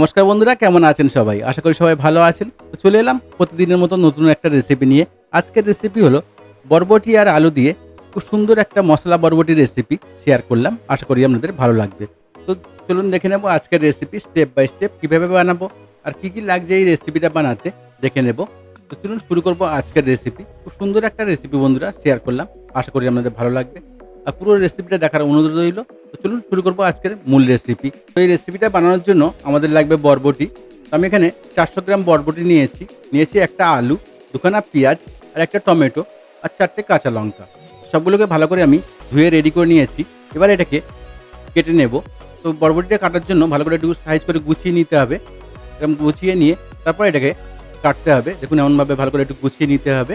নমস্কার বন্ধুরা, কেমন আছেন সবাই? আশা করি সবাই ভালো আছেন। তো চলে এলাম প্রতিদিনের মতো নতুন একটা রেসিপি নিয়ে। আজকের রেসিপি হলো বরবটি আর আলু দিয়ে খুব সুন্দর একটা মশলা বরবটি রেসিপি শেয়ার করলাম। আশা করি আপনাদের ভালো লাগবে। তো চলুন দেখে নেব আজকের রেসিপি স্টেপ বাই স্টেপ কীভাবে বানাবো আর কী কী লাগছে এই রেসিপিটা বানাতে। দেখে নেব। তো চলুন শুরু করব আজকের রেসিপি খুব সুন্দর একটা রেসিপি বন্ধুরা শেয়ার করলাম। আশা করি আপনাদের ভালো লাগবে। আর পুরো রেসিপিটা দেখার অনুরোধ রইল। তো চলুন শুরু করব আজকের মূল রেসিপি তো এই রেসিপিটা বানানোর জন্য আমাদের লাগবে বরবটি। আমি এখানে চারশো গ্রাম বরবটি নিয়েছি। নিয়েছি একটা আলু, দুখানা পেঁয়াজ আর একটা টমেটো আর চারটে কাঁচা লঙ্কা। সবগুলোকে ভালো করে আমি ধুয়ে রেডি করে নিয়েছি। এবার এটাকে কেটে নেব। তো বরবটিটা কাটার জন্য ভালো করে একটু সাইজ করে গুছিয়ে নিতে হবে। এরকম গুছিয়ে নিয়ে তারপর এটাকে কাটতে হবে। দেখুন এমনভাবে ভালো করে একটু গুছিয়ে নিতে হবে।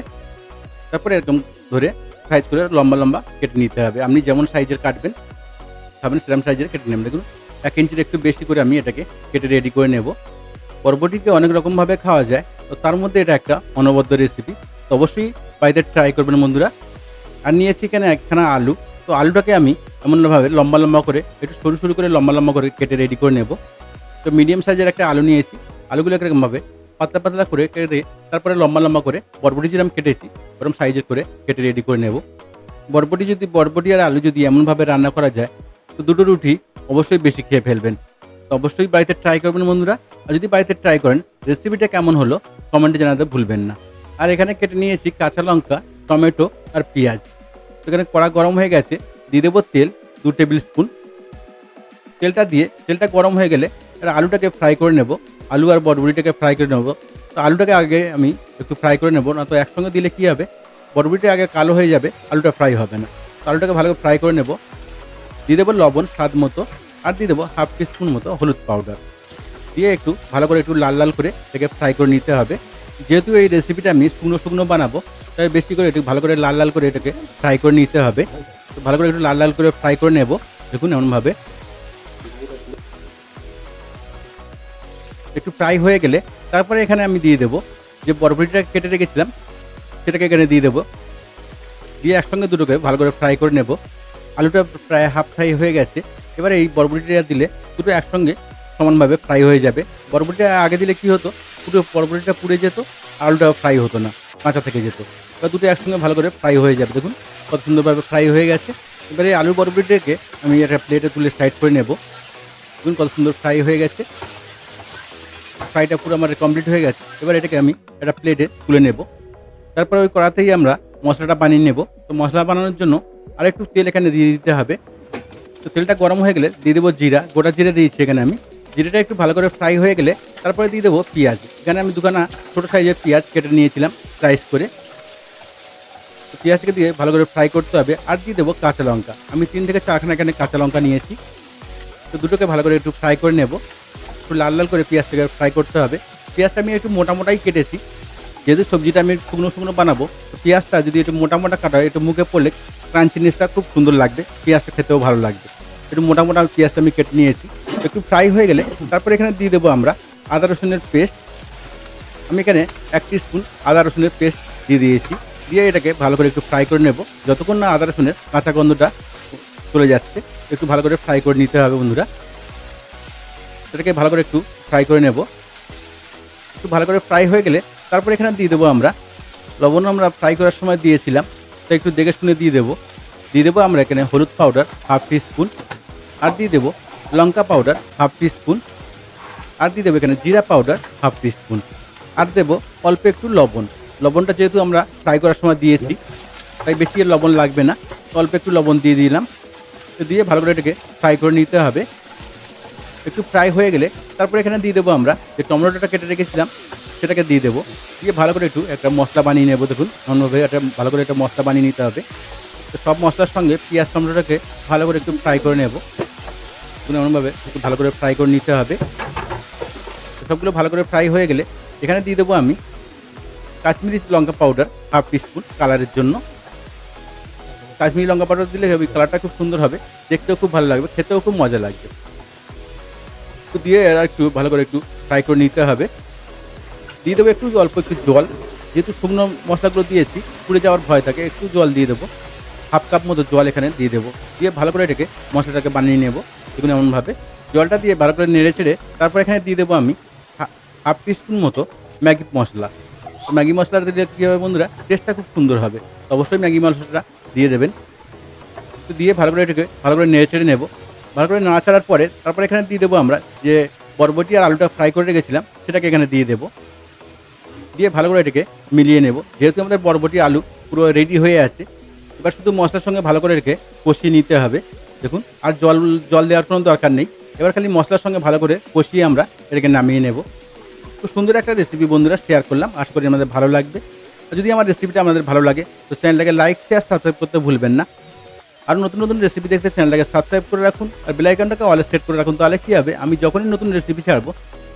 তারপরে এরকম ধরে সাইজ করে লম্বা লম্বা কেটে নিতে হবে। আপনি যেমন সাইজের কাটবেন খাবেন সেরকম সাইজের কেটে নেবেন দেখুন, এক ইঞ্চির একটু বেশি করে আমি এটাকে কেটে রেডি করে নেব। পরবর্তীকে অনেক রকমভাবে খাওয়া যায়। তো তার মধ্যে এটা একটা অনবদ্য রেসিপি তো অবশ্যই বাড়িতে ট্রাই করবেন বন্ধুরা। আর নিয়েছি এখানে একখানা আলু। তো আলুটাকে আমি এমনভাবে লম্বা লম্বা করে, একটু সরু সরু করে লম্বা লম্বা করে কেটে রেডি করে নেব। তো মিডিয়াম সাইজের একটা আলু নিয়েছি। আলুগুলো এরকমভাবে পাতলা পাতলা করে কেটে তারপরে লম্বা লম্বা করে বরবটি যেরকম কেটেছি ওরকম সাইজের করে কেটে রেডি করে নেব। বরবটি যদি, বরবটি আর আলু যদি এমনভাবে রান্না করা যায় তো দুটো রুটি অবশ্যই বেশি খেয়ে ফেলবেন। তো অবশ্যই বাড়িতে ট্রাই করবেন বন্ধুরা। আর যদি বাড়িতে ট্রাই করেন রেসিপিটা কেমন হলো কমেন্টে জানাতে ভুলবেন না। আর এখানে কেটে নিয়েছি কাঁচা লঙ্কা, টমেটো আর পেঁয়াজ। এখানে কড়া গরম হয়ে গেছে, দিয়ে দেবো তেল, দু টেবিল স্পুন। তেলটা দিয়ে, তেলটা গরম হয়ে গেলে আলুটাকে ফ্রাই করে নেব। আলু আর বরবটিটাকে ফ্রাই করে নেব। তো আলুটাকে আগে আমি একটু ফ্রাই করে নেব, না তো একসঙ্গে দিলে কী হবে? বরবটিটা আগে কালো হয়ে যাবে, আলুটা ফ্রাই হবে না। তো আলুটাকে ভালো করে ফ্রাই করে নেব। দিয়ে দেবো লবণ স্বাদ মতো, আর দিয়ে দেবো হাফ টিস্পুন মতো হলুদ পাউডার দিয়ে একটু ভালো করে একটু লাল লাল করে এটাকে ফ্রাই করে নিতে হবে। যেহেতু এই রেসিপিটা আমি শুকনো শুকনো বানাবো, তাই বেশি করে একটু ভালো করে লাল লাল করে এটাকে ফ্রাই করে নিতে হবে। তো ভালো করে একটু লাল লাল করে ফ্রাই করে নেব, দেখুন এমনভাবে। একটু ফ্রাই হয়ে গেলে তারপরে এখানে আমি দিয়ে দেবো যে বরবটিটা কেটে রেখেছিলাম, সেটাকে এখানে দিয়ে দেবো। দিয়ে একসঙ্গে দুটোকে ভালো করে ফ্রাই করে নেব। আলুটা প্রায় হাফ ফ্রাই হয়ে গেছে। এবারে এই বরবটিটা দিলে দুটো একসঙ্গে সমানভাবে ফ্রাই হয়ে যাবে। বরবটিটা আগে দিলে কি হতো? পুরো বরবটিটা পুড়ে যেত আলুটা ফ্রাই হতো না, কাঁচা থেকে যেত। এবার দুটো একসঙ্গে ভালো করে ফ্রাই হয়ে যাবে। দেখুন কত সুন্দরভাবে ফ্রাই হয়ে গেছে। এবারে আলু বরবটিটাকে আমি একটা প্লেটে তুলে সাইড করে নেব। দেখুন কত সুন্দর ফ্রাই হয়ে গেছে। ফ্রাইটা পুরো আমার কমপ্লিট হয়ে গেছে। এবার এটাকে আমি একটা প্লেটে তুলে নেব। তারপর ওই কড়াতেই আমরা মশলাটা বানিয়ে নেব। তো মশলা বানানোর জন্য আরেকটু তেল এখানে দিয়ে দিতে হবে। তো তেলটা গরম হয়ে গেলে দিয়ে দেবো জিরা, গোটা জিরা দিয়েছি এখানে আমি। জিরাটা একটু ভালো করে ফ্রাই হয়ে গেলে তারপরে দিয়ে দেবো পেঁয়াজ। এখানে আমি দুখানা ছোটো সাইজের পেঁয়াজ কেটে নিয়েছিলাম স্লাইস করে। তো পেঁয়াজকে দিয়ে ভালো করে ফ্রাই করতে হবে আর দিয়ে দেবো কাঁচা লঙ্কা। আমি তিন থেকে চারখানা এখানে কাঁচা লঙ্কা নিয়েছি। তো দুটোকে ভালো করে একটু ফ্রাই করে নেব। একটু লাল লাল করে পেঁয়াজটাকে ফ্রাই করতে হবে। পেঁয়াজটা আমি একটু মোটা মোটাই কেটেছি। যেহেতু সবজিটা আমি শুকনো শুকনো বানাবো, তো পেঁয়াজটা যদি একটু মোটা মোটা কাটা হয়, একটু মুখে পড়লে ক্রাঞ্চিনেসটা খুব সুন্দর লাগবে, পেঁয়াজটা খেতেও ভালো লাগবে। একটু মোটা মোটা পেঁয়াজটা আমি কেটে নিয়েছি, একটু ফ্রাই হয়ে গেলে তারপরে এখানে দিয়ে দেবো আমরা আদা রসুনের পেস্ট আমি এখানে এক স্পুন আদা রসুনের পেস্ট দিয়ে দিয়েছি, দিয়ে এটাকে ভালো করে একটু ফ্রাই করে নেব। যতক্ষণ না আদা রসুনের কাঁচা গন্ধটা চলে যাচ্ছে, একটু ভালো করে ফ্রাই করে নিতে হবে বন্ধুরা। সেটাকে ভালো করে একটু ফ্রাই করে নেব। একটু ভালো করে ফ্রাই হয়ে গেলে তারপর এখানে দিয়ে দেবো আমরা, লবণ আমরা ফ্রাই করার সময় দিয়েছিলাম। তো একটু দেখে শুনে দিয়ে দেবো। দিয়ে দেবো আমরা এখানে হলুদ পাউডার হাফ টি স্পুন আর দিয়ে দেবো লঙ্কা পাউডার হাফ টি স্পুন আর দিয়ে দেবো এখানে জিরা পাউডার হাফ টি স্পুন আর দেবো অল্প একটু লবণ। লবণটা যেহেতু আমরা ফ্রাই করার সময় দিয়েছি, তাই বেশি লবণ লাগবে না। অল্প একটু লবণ দিয়ে দিলাম। তো দিয়ে ভালো করে এটাকে ফ্রাই করে নিতে হবে। একটু ফ্রাই হয়ে গেলে তারপরে এখানে দিয়ে দেবো আমরা যে টমেটোটা কেটে রেখেছিলাম সেটাকে দিয়ে দেবো। দিয়ে ভালো করে একটু একটা মশলা বানিয়ে নেব, দেখুন। অন্যভাবে একটা ভালো করে একটা মশলা বানিয়ে নিতে হবে। তো সব মশলার সঙ্গে পেঁয়াজ টমেটোটাকে ভালো করে একটু ফ্রাই করে নেব। এমনভাবে একটু ভালো করে ফ্রাই করে নিতে হবে। সবগুলো ভালো করে ফ্রাই হয়ে গেলে এখানে দিয়ে দেবো আমি কাশ্মীরি লঙ্কা পাউডার হাফ টিস্পুন কালারের জন্য। কাশ্মীরি লঙ্কা পাউডার দিলে ওই কালারটা খুব সুন্দর হবে। দেখতেও খুব ভালো লাগবে, খেতেও খুব মজা লাগবে। দিয়ে আর একটু ভালো করে একটু ফ্রাই করে নিতে হবে। দিয়ে দেবো একটু অল্প একটু জল। যেহেতু শুকনো মশলাগুলো দিয়েছি, পুড়ে যাওয়ার ভয় থাকে, একটু জল দিয়ে দেবো। হাফ কাপ মতো জল এখানে দিয়ে দেবো। দিয়ে ভালো করে এটাকে মশলাটাকে বানিয়ে নেব দেখুন এমনভাবে। জলটা দিয়ে ভালো করে নেড়ে চেড়ে তারপর এখানে দিয়ে দেবো আমি হাফ টিস্পুন মতো ম্যাগি মশলা। ম্যাগি মশলাটা দিলে কী হবে বন্ধুরা? টেস্টটা খুব সুন্দর হবে। অবশ্যই ম্যাগি মশলাটা দিয়ে দেবেন। তো দিয়ে ভালো করে এটাকে ভালো করে নেড়ে চেড়ে নেব। ভালো করে নাড়াচাড়ার পরে তারপর এখানে দিয়ে দেবো আমরা যে বরবটি আর আলুটা ফ্রাই করে রেখেছিলাম, সেটাকে এখানে দিয়ে দেবো। দিয়ে ভালো করে এটাকে মিলিয়ে নেব। যেহেতু আমাদের বরবটি আলু পুরো রেডি হয়ে আছে, এবার শুধু মশলার সঙ্গে ভালো করে রেখে কষিয়ে নিতে হবে। দেখুন, আর জল জল দেওয়ার কোনো দরকার নেই। এবার খালি মশলার সঙ্গে ভালো করে কষিয়ে আমরা এটাকে নামিয়ে নেব। খুব সুন্দর একটা রেসিপি বন্ধুরা শেয়ার করলাম। আশা করি আমাদের ভালো লাগবে। যদি আমার রেসিপিটা আমাদের ভালো লাগে, তো চ্যানেলটাকে লাইক শেয়ার সাবস্ক্রাইব করতে ভুলবেন না। আর নতুন নতুন রেসিপি দেখতে চ্যানেলটাকে সাবস্ক্রাইব করে রাখুন। আর বেলাইকনটাকে অলে সেট করে রাখুন। তাহলে কী হবে? আমি যখনই নতুন রেসিপি ছাড়বো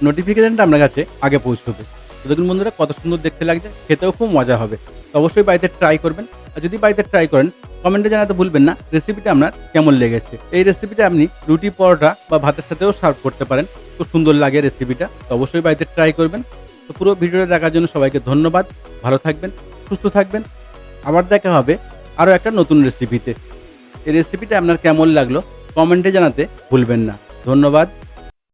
নোটিফিকেশনটা আপনার কাছে আগে পৌঁছবে। তো দেখুন বন্ধুরা কত সুন্দর দেখতে লাগছে, খেতেও খুব মজা হবে। অবশ্যই বাড়িতে ট্রাই করবেন। আর যদি বাড়িতে ট্রাই করেন কমেন্টে জানাতে ভুলবেন না রেসিপিটা আপনার কেমন লেগেছে? এই রেসিপিটা আপনি রুটি, পরোটা বা ভাতের সাথেও সার্ভ করতে পারেন। খুব সুন্দর লাগে রেসিপিটা তো অবশ্যই বাড়িতে ট্রাই করবেন। তো পুরো ভিডিওটা দেখার জন্য সবাইকে ধন্যবাদ। ভালো থাকবেন, সুস্থ থাকবেন। আবার দেখা হবে আরও একটা নতুন রেসিপিতে এই রেসিপিটা আপনার কেমন লাগল কমেন্টে জানাতে ভুলবেন না। ধন্যবাদ।